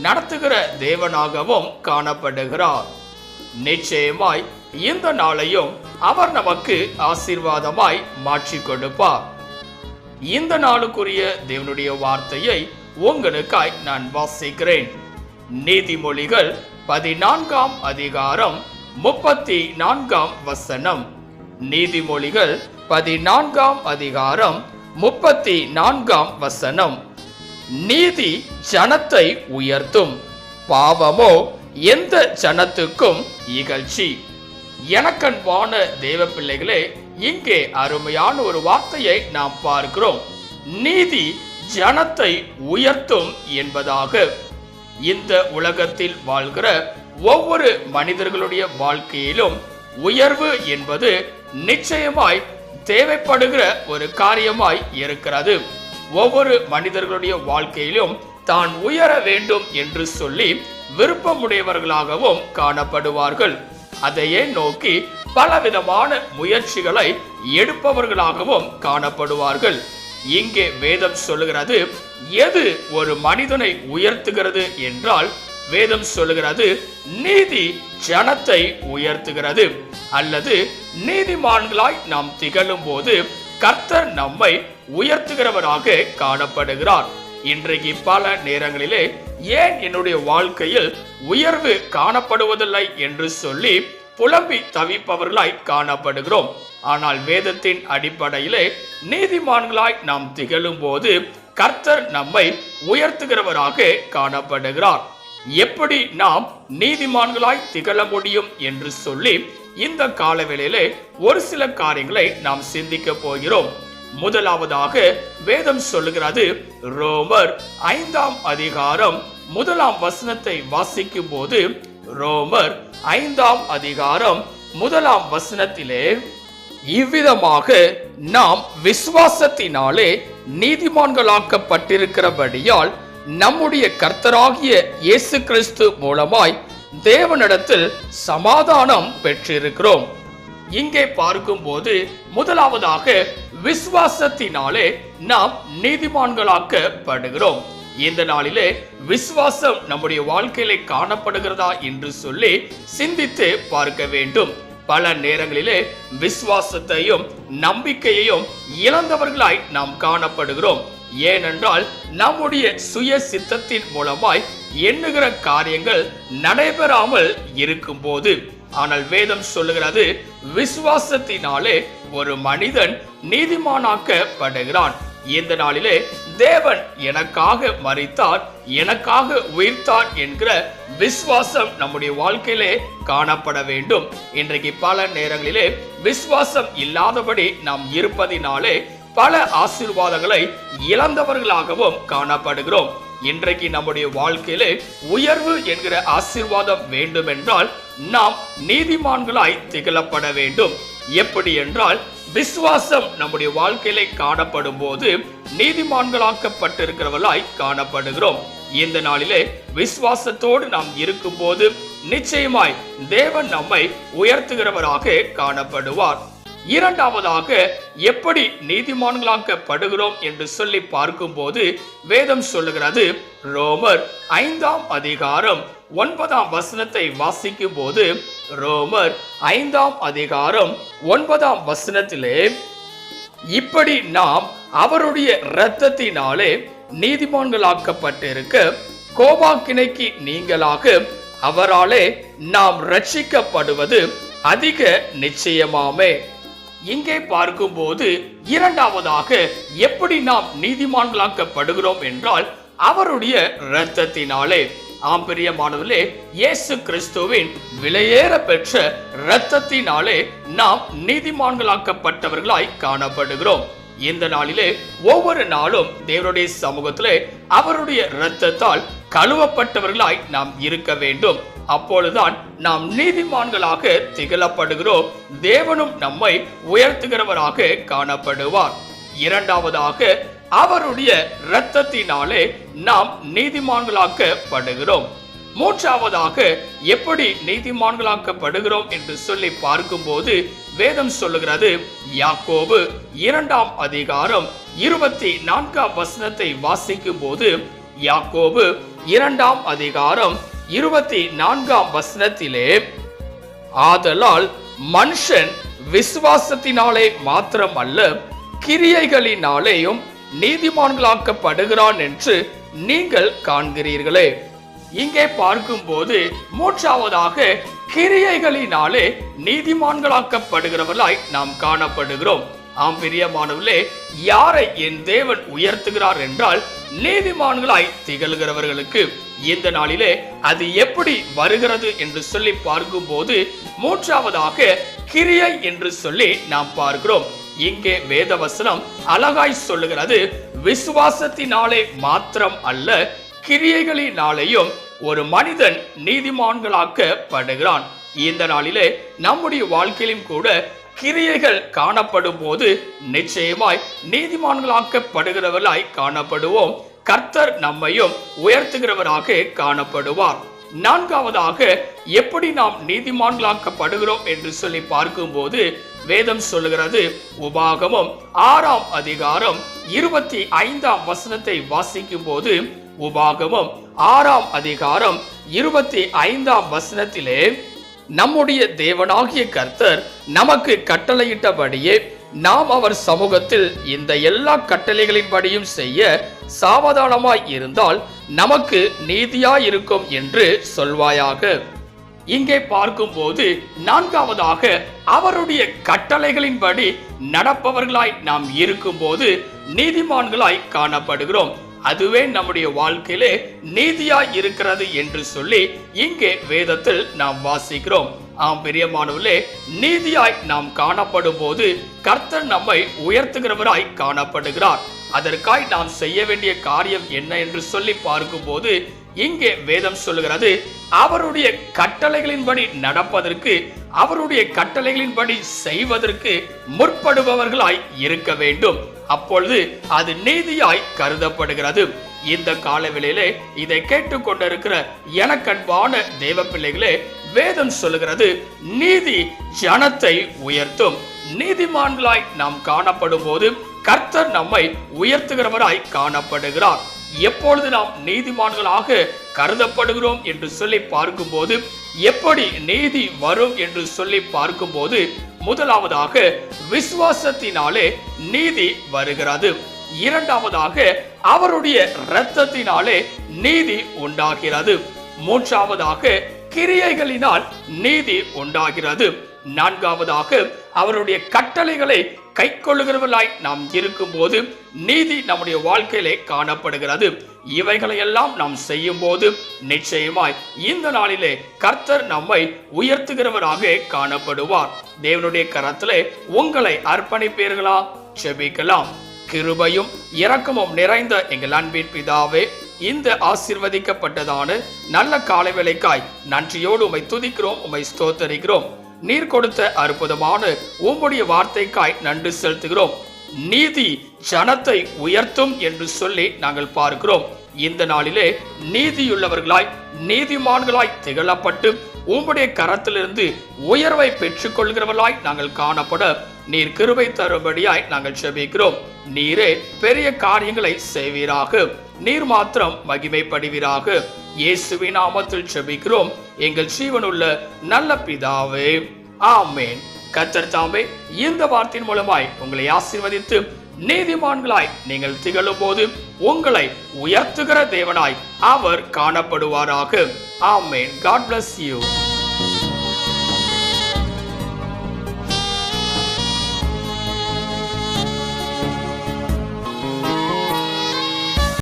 நடத்துகிற தேவனாகவும் காணப்படுகிறார். நிச்சயமாய் இந்த நாளையும் அவர் நமக்கு ஆசீர்வாதமாய் மாற்றி கொடுப்பார். இந்த நாளுக்குரிய தேவனுடைய வார்த்தையை உங்களுக்காய் நான் வாசிக்கிறேன். நீதிமொழிகள் பதினான்காம் அதிகாரம் முப்பத்தி நான்காம் வசனம். நீதிமொழிகள் பதினான்காம் அதிகாரம் முப்பத்தி நான்காம் வசனம். நீதி ஜனத்தை உயர்த்தும். பாவமோ எந்த ஜனத்துக்கும் இகழ்ச்சி. எனக்கன்பான தேவ பிள்ளைகளே இங்கே அருமையான ஒரு வார்த்தையை நாம் பார்க்கிறோம். நீதி ஜனத்தை உயர்த்தும் என்பதாக. இந்த உலகத்தில் வாழ்கிற ஒவ்வொரு மனிதர்களுடைய வாழ்க்கையிலும் உயர்வு என்பது நிச்சயமாய் தேவைப்படுகிற ஒரு காரியமாய் இருக்கிறது. ஒவ்வொரு மனிதர்களுடைய வாழ்க்கையிலும் தான் உயர வேண்டும் என்று சொல்லி விருப்பமுடையவர்களாகவும் காணப்படுவார்கள். அதையே நோக்கி பலவிதமான முயற்சிகளை எடுப்பவர்களாகவும் காணப்படுவார்கள். இங்கே வேதம் சொல்லுகிறது எது ஒரு மனிதனை உயர்த்துகிறது என்றால் வேதம் சொல்லுகிறது நீதி ஜனத்தை உயர்த்துகிறது. அல்லது நீதிமான்களாய் நாம் திகழும் போது கர்த்தர் நம்மை உயர்த்துகிறவராக காணப்படுகிறார். இன்றைக்கு பல நேரங்களிலே ஏன் என்னுடைய வாழ்க்கையில் உயர்வு காணப்படுவதில்லை என்று சொல்லி புலம்பி தவிப்பவர்களாய் காணப்படுகிறோம். ஆனால் வேதத்தின் அடிப்படையிலே நீதிமான்களாய் நாம் திகழும் போது கர்த்தர் நம்மை உயர்த்துகிறவராக காணப்படுகிறார். எப்படி நாம் நீதிமான்களாய் திகழ முடியும் என்று சொல்லி இந்த காலவேளையிலே ஒரு சில காரியங்களை நாம் சிந்திக்க போகிறோம். முதலாவதாக வேதம் சொல்லுகிறது. ரோமர் ஐந்தாம் அதிகாரம் முதலாம் வசனத்தை வாசிக்கும் போது ரோமர் ஐந்தாம் அதிகாரம் முதலாம் வசனத்திலே இவ்விதமாக நாம் விசுவாசத்தினாலே நீதிமான்களாக்கப்பட்டிருக்கிறபடியால் நம்முடைய கர்த்தராகிய இயேசு கிறிஸ்து மூலமாய் தேவனிடத்தில் சமாதானம் பெற்றிருக்கிறோம். இங்கே பார்க்கும்போது முதலாவதாக விசுவாசத்தினாலே நாம் நீதிமான்களாக்கப்படுகிறோம். இந்த நாளிலே விசுவாசம் நம்முடைய வாழ்க்கையிலே காணப்படுகிறதா என்று சொல்லி சிந்தித்து பார்க்க வேண்டும். பல நேரங்களிலே விசுவாசத்தையும் நம்பிக்கையையும் இழந்தவர்களாய் நாம் காணப்படுகிறோம். ஏனென்றால் நம்முடைய சுய சித்தத்தின் மூலமாய் எண்ணுகிற காரியங்கள் நடைபெறாமல் இருக்கும்போது. ஆனால் வேதம் சொல்லுகிறது விசுவாசத்தினாலே ஒரு மனிதன் நீதிமானாக்கப்படுகிறான். இந்த நாளிலே தேவன் எனக்காக மறித்தார் எனக்காக உயிர்த்தார் என்கிற விசுவாசம் நம்முடைய வாழ்க்கையிலே காணப்பட வேண்டும். இன்றைக்கு பல நேரங்களிலே விசுவாசம் இல்லாதபடி நாம் இருப்பதினாலே பல ஆசீர்வாதங்களை இழந்தவர்களாகவும் காணப்படுகிறோம். இன்றைக்கு நம்முடைய வாழ்க்கையிலே உயர்வு என்கிற ஆசீர்வாதம் வேண்டும் என்றால் நாம் நீதிமான்களாய் திகழப்பட வேண்டும். எப்படி என்றால் விசுவாசம் நம்முடைய வாழ்க்கையிலே காணப்படும் போது நீதிமான்களாக்கப்பட்டிருக்கிறவர்களாய் காணப்படுகிறோம். இந்த நாளிலே விசுவாசத்தோடு நாம் இருக்கும்போது நிச்சயமாய் தேவன் நம்மை உயர்த்துகிறவராக காணப்படுவார். இரண்டாவதாக எப்படி நீதிமான்களாக்கப்படுகிறோம் என்று சொல்லி பார்க்கும்போது வேதம் சொல்லுகிறது. ரோமர் ஐந்தாம் அதிகாரம் ஒன்பதாம் வசனத்தை வாசிக்கும் போது ரோமர் ஐந்தாம் அதிகாரம் ஒன்பதாம் வசனத்திலே இப்படி நாம் அவருடைய இரத்தத்தினாலே நீதிமான்களாக்கப்பட்டிருக்க கோபாக்கினைக்கு நீங்களாக அவராலே நாம் ரட்சிக்கப்படுவது அதிக நிச்சயமாமே. இங்கே பார்க்கும்போது இரண்டாவதாக எப்படி நாம் நீதிமான்களாக்கப்படுகிறோம் என்றால் அவருடைய இரத்தத்தினாலே ஆம் பிரியமானவர்களே இயேசு கிறிஸ்துவின் விலையேற பெற்ற இரத்தத்தினாலே நாம் நீதிமான்களாக்கப்பட்டவர்களாய் காணப்படுகிறோம். இந்த நாளிலே ஒவ்வொரு நாளும் தேவனுடைய சமூகத்திலே அவருடைய இரத்தத்தால் கழுவப்பட்டவர்களாய் நாம் இருக்க வேண்டும். அப்பொழுதுதான் நாம் நீதிமான்களாக திகழப்படுகிறோம். தேவனும் நம்மை உயர்த்துகிறவராக காணப்படுவார். இரண்டாவதாக அவருடைய இரத்தத்தினாலே நாம் நீதிமான்களாக்கப்படுகிறோம். மூன்றாவதாக எப்படி நீதிமான்களாக்கப்படுகிறோம் என்று சொல்லி பார்க்கும்போது வேதம் சொல்லுகிறது யாக்கோபு இரண்டாம் அதிகாரம் இருபத்தி நான்காம் வசனத்தை வாசிக்கும் போது யாக்கோபு இரண்டாம் அதிகாரம் இருபத்தி நான்காம் வசனத்திலே ஆதலால் மனுஷன் விசுவாசத்தினாலே மாத்திரம் அல்ல கிரியைகளினாலேயும் நீதிமான்களாக்கப்படுகிறான் என்று நீங்கள் காண்கிறீர்களே. இங்கே பார்க்கும்போது மூன்றாவதாக கிரியைகளினாலே நீதிமான்களாக்கப்படுகிறவர்களாய் நாம் காணப்படுகிறோம். ஆம் பிரியமானவர்களே யாரை என் தேவன் உயர்த்துகிறார் என்றால் நீதிமான்களாய் திகழ்கிறவர்களுக்கு இந்த நாளிலே அது எப்படி வருகிறது என்று சொல்லி பார்க்கும்போது மூன்றாவதாக கிரியை என்று சொல்லி நாம் பார்க்கிறோம். இங்கே வேதவசனம் அழகாய் சொல்லுகிறது விசுவாசத்தினாலே மாத்திரம் அல்ல கிரியைகளினாலேயும் ஒரு மனிதன் நீதிமான்களாக்கப்படுகிறான். இந்த நாளிலே நம்முடைய வாழ்க்கையிலும் கூட கிரியைகள் காணப்படும் போது நிச்சயமாய் நீதிமான்களாக்கப்படுகிறவர்களாய் காணப்படுவோம். கர்த்தர் நம்மையும் உயர்த்துகிறவராக காணப்படுவார். நான்காவதாக எப்படி நாம் நீதிமான்களாக்கப்படுகிறோம் என்று சொல்லி பார்க்கும்போது வேதம் சொல்லுகிறது உபாகமம் ஆறாம் அதிகாரம் இருபத்தி ஐந்தாம் வசனத்தை வாசிக்கும் போது உபாகமம் ஆறாம் அதிகாரம் இருபத்தி ஐந்தாம் வசனத்திலே நம்முடைய தேவனாகிய கர்த்தர் நமக்கு கட்டளையிட்டபடியே நாம் அவர் சமூகத்தில் இந்த எல்லா கட்டளைகளின்படியும் செய்ய சாவதானமாய் இருந்தால் நமக்கு நீதியாய் இருக்கும் என்று சொல்வாயாக. இங்கே பார்க்கும்போது நான்காவதாக அவருடைய கட்டளைகளின்படி நடப்பவர்களாய் நாம் இருக்கும்போது நீதிமான்களாய் காணப்படுகிறோம். அதுவே நம்முடைய வாழ்க்கையிலே நீதியாய் இருக்கிறது என்று சொல்லி இங்கே வேதத்தில் நாம் வாசிக்கிறோம். ஆம் பிரியமானவர்களே நீதியாய் நாம் காணப்படும் போது கர்த்தர் நம்மை உயர்த்துகிறவராய் காணப்படுகிறார். அதற்காய் நாம் செய்ய வேண்டிய காரியம் என்ன என்று சொல்லி பார்க்கும்போது இங்கே வேதம் சொல்லுகிறது அவருடைய கட்டளைகளின்படி நடப்பதற்கு அவருடைய கட்டளைகளின்படி செய்வதற்கு முற்படுபவர்களாய் இருக்க வேண்டும். அப்பொழுது அது நீதியாய் கருதப்படுகிறது. இந்த காலவெளியிலே இதை கேட்டுக்கொண்டிருக்கிற எனக்கன்பான தேவ பிள்ளைகளே வேதம் சொல்லுகிறது நீதி ஜனத்தை உயர்த்தும். நீதிமான்களாய் நாம் காணப்படும் போது கர்த்தர் நம்மை உயர்த்துகிறவராய் காணப்படுகிறார். எப்பொழுது நாம் நீதிமான்களாக கருதப்படுகிறோம் என்று சொல்லி பார்க்கும்போது எப்படி நீதி வரும் என்று சொல்லி பார்க்கும்போது முதலாவதாக விசுவாசத்தினாலே நீதி வருகிறது. இரண்டாவதாக அவருடைய இரத்தத்தினாலே நீதி உண்டாகிறது. மூன்றாவதாக கிரியைகளினால் நீதி உண்டாகிறது. நான்காவதாக அவருடைய கட்டளைகளை கை கொள்ளுகிறவர்களாய் நாம் இருக்கும்போது நீதி நம்முடைய வாழ்க்கையிலே காணப்படுகிறது. இவைகளையெல்லாம் நாம் செய்யும் போது நிச்சயமாய் இந்த நாளிலே கர்த்தர் நம்மை உயர்த்துகிறவராக காணப்படுவார். தேவனுடைய கரத்திலே உங்களை அர்ப்பணிப்பீர்களா? செபிக்கலாம் கிருபையும் இரக்கமும் நிறைந்த எங்கள் அன்பின் பிதாவே இந்த ஆசிர்வதிக்கப்பட்டதான நல்ல காலை வேலைக்காய் நன்றியோடு உமை துதிக்கிறோம் உமை ஸ்தோத்தரிக்கிறோம். நீர் கொடுத்த அற்புதமான உம்முடைய வார்த்தைக்காய் நன்றி செலுத்துகிறோம். நீதி ஜனத்தை உயர்த்தும் என்று சொல்லி நாங்கள் பார்க்கிறோம். இந்த நாளிலே நீதியுள்ளவர்களாய் நீதிமான்களாய் திகழப்பட்டு உம்முடைய கரத்திலிருந்து உயர்வை பெற்றுக் கொள்கிறவர்களாய் நாங்கள் காணப்பட நீர் கிருபை தரும்படியாய் நாங்கள் செபிக்கிறோம். நீரே பெரிய காரியங்களை செய்வீராக. நீர் மாத்திரம் மகிமைப்படுவீராக. இயேசுவின் நாமத்தில் செபிக்கிறோம் எங்கள் ஜீவனுள்ள நல்ல பிதாவே. ஆமேன். கத்தர் தாமே இந்த வார்த்தையின் மூலமாய் உங்களை ஆசீர்வதித்து நீதிமான்களாய் நீங்கள் திகழும் போது உங்களை உயர்த்துகிற தேவனாய் அவர் காணப்படுவாராக. ஆமேன். God bless you